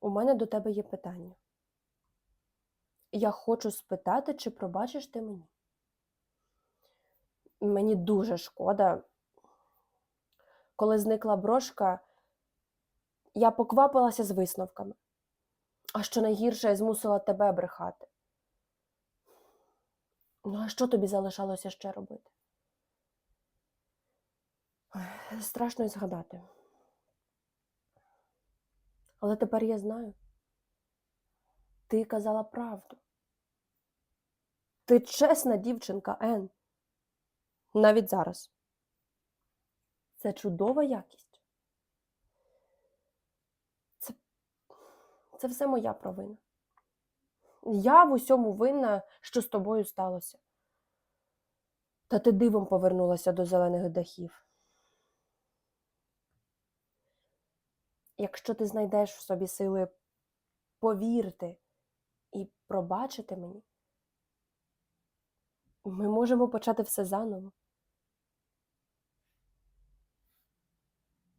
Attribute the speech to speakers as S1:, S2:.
S1: У мене до тебе є питання. Я хочу спитати, чи пробачиш ти мені? Мені дуже шкода. Коли зникла брошка, я поквапилася з висновками. А що найгірше, я змусила тебе брехати. Ну, а що тобі залишалося ще робити? Страшно й згадати. Але тепер я знаю. Ти казала правду. Ти чесна дівчинка, Ен. Навіть зараз. Це чудова якість. Це, це все моя провина. Я в усьому винна, що з тобою сталося. Та ти дивом повернулася до зелених дахів. Якщо ти знайдеш в собі сили повірити і пробачити мені, ми можемо почати все заново.